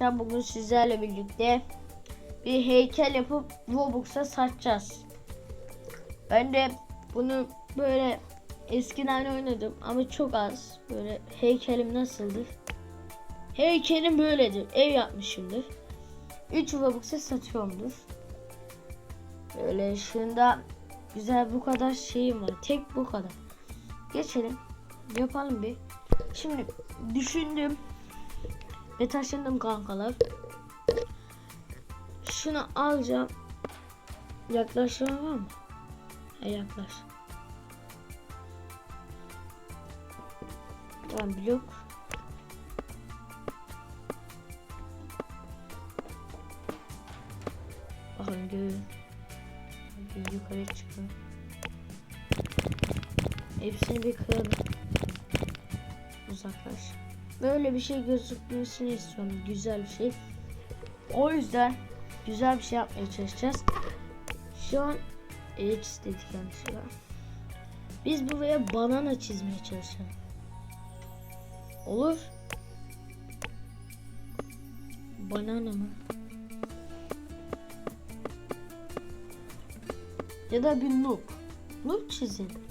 Ben bugün sizlerle birlikte bir heykel yapıp Robux'a satacağız. Ben de bunu böyle eskiden oynadım ama çok az. Böyle heykelim nasıldır? Heykelim böyledir. Ev yapmışımdır. 3 Robux'a satıyorumdur. Böyle şunda güzel bu kadar şeyim var. Tek bu kadar. Geçelim. Yapalım bir. Şimdi düşündüm. Ve taşındım kankalar. Şunu alacağım. Yaklaşma var mı? Ha, yaklaş. Tamam blok. Bakın. Bir yukarı çıkın. Hepsini bir kıralım. Uzaklaş. Böyle bir şey gözükmesini istiyorum. Güzel bir şey. O yüzden güzel bir şey yapmaya çalışacağız. Şu an X dedik yanlışlıkla. Biz buraya banana çizmeye çalışalım. Olur. Banana mı? Ya da bir noob. Noob çizin.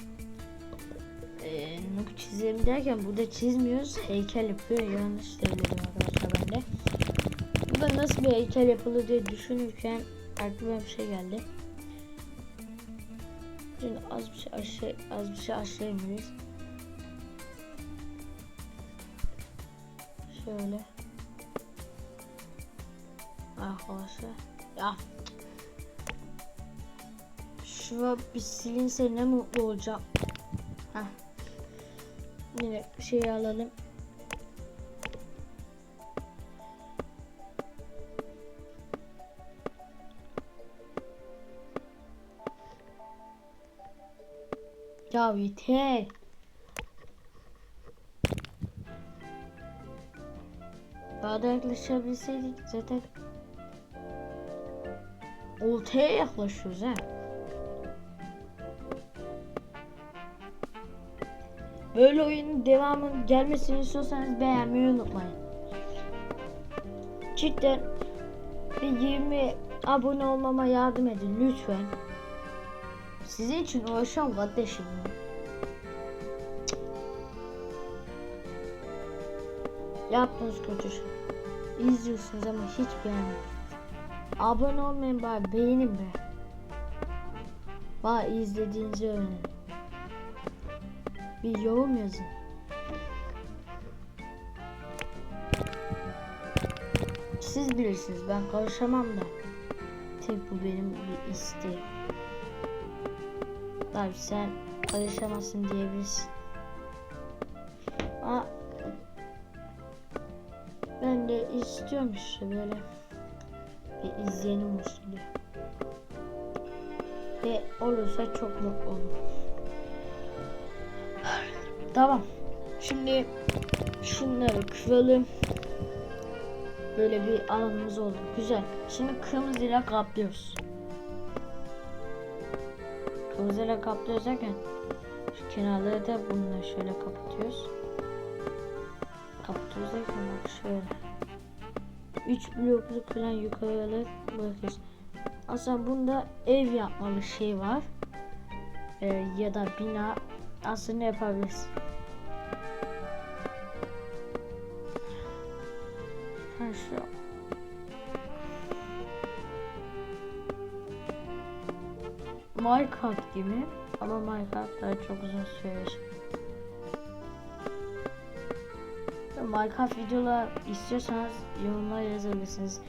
Noob çizelim derken burada çizmiyoruz. Heykel yapıyor. Yanlış söyledim arkadaşlar ben de. Burada nasıl bir heykel yapılır diye düşünürken aklıma bir şey geldi. Şimdi az bir şey aşağı, az bir şey aşağı ineriz. Şöyle. Arkadaşlar. Ya. Şura bir silinse ne mutlu olacağım. Heh. Yine şeyi alalım. Ya yeter. Daha da yaklaşabilseydik zaten ortaya yaklaşıyoruz ha. Böyle oyunun devamının gelmesini istiyorsanız beğenmeyi unutmayın. Cidden bir 20 abone olmama yardım edin lütfen. Sizin için uğraşıyorum kardeşim. ya. Cık. Yaptığınız kötü şey. İzliyorsunuz ama hiç beğenmiyorsunuz. Abone olmayın bari beğenin be. Bari izlediğinizi öğrenin. Bir yorum yazın. Siz bilirsiniz ben karışamam da. Tek bu benim bir isteğim. Tabii sen karışamazsın diyebilirsin. Ama ben de istiyorum işte böyle bir izlenim olsun diye. Ve olursa çok mutlu olurum. Tamam. Şimdi şunları kıralım. Böyle bir alanımız oldu. Güzel. Şimdi kırmızıyla kaplıyoruz. Kırmızıyla kaplıyoruz derken şu kenarları da bununla şöyle kapatıyoruz. Kapatıyoruz derken bak şöyle. 3 blokluk falan yukarıya bırakıyoruz. Aslında bunda ev yapmalı şey var. Ee, ya da bina aslında yapabiliriz. Şu Minecraft gibi ama Minecraft daha çok uzun süre Minecraft videolar istiyorsanız yorumlara yazabilirsiniz.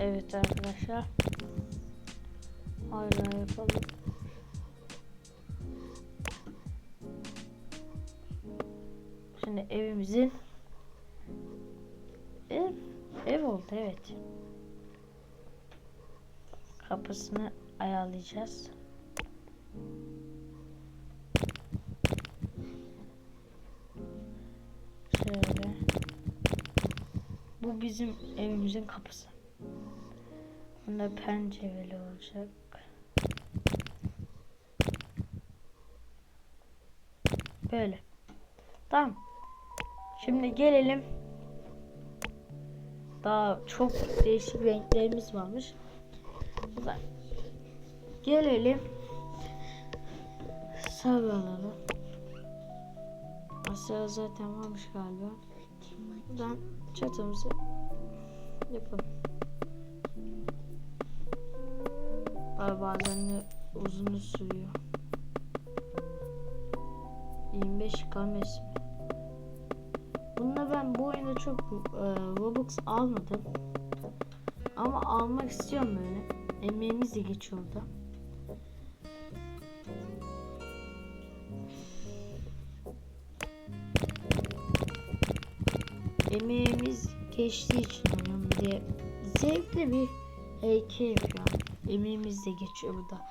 Evet arkadaşlar. Hala yapalım. Şimdi evimizin ev ev oldu evet. Kapısını ayarlayacağız. Şöyle. Bu bizim evimizin kapısı. Bunda pencereli olacak. Böyle. Tamam. Şimdi gelelim. Daha çok değişik renklerimiz varmış. Gelelim. Sarı alalım. Zaten varmış galiba. Buradan çatımızı yapalım. Abi bazen de uzun sürüyor. 25 kalması. Bunda ben bu oyunda çok e, Robux almadım. Ama almak istiyorum böyle. Emeğimiz de geçiyor orada. Emeğimiz geçtiği için onun diye zevkli bir heykel şu an. Emeğimiz de geçiyor burada.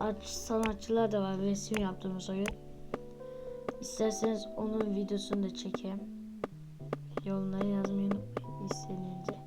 Aç sanatçılar da var resim yaptığımız oyun. İsterseniz onun videosunu da çekeyim. Yorumlara yazmayı unutmayın istediğince.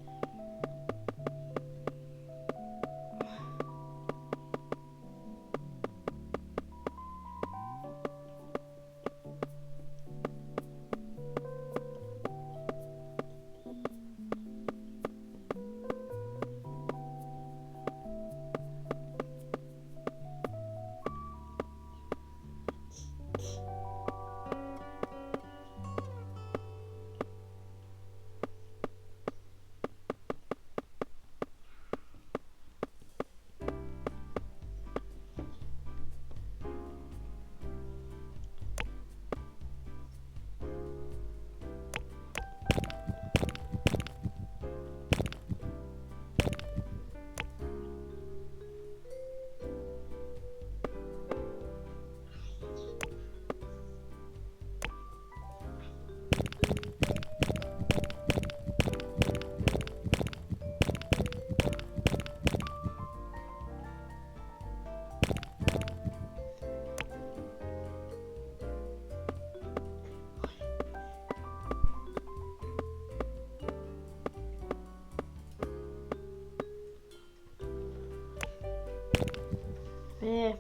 Ve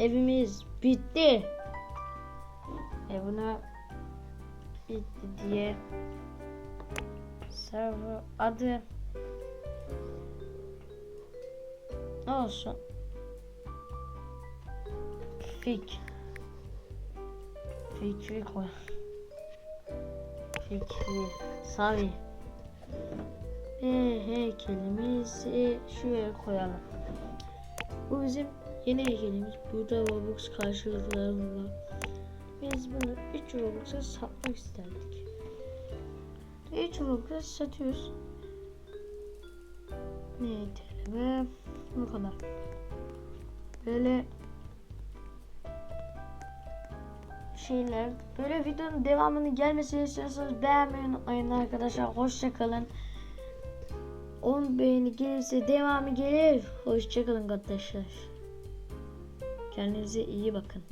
evimiz bitti. E buna bitti diye server adı olsun. Fik. Fikri koy. Fikri. Savi. Ve heykelimizi şuraya koyalım. Bu bizim yeni heykelimiz. Burada Robux karşılıklarımız var. Biz bunu 3 Robux'a satmak isterdik. 3 Robux'a satıyoruz. Ne ve bu kadar. Böyle şeyler. Böyle videonun devamını gelmesini istiyorsanız beğenmeyi unutmayın arkadaşlar. Hoşçakalın. 10 beğeni gelirse devamı gelir. Hoşçakalın arkadaşlar. Kendinize iyi bakın.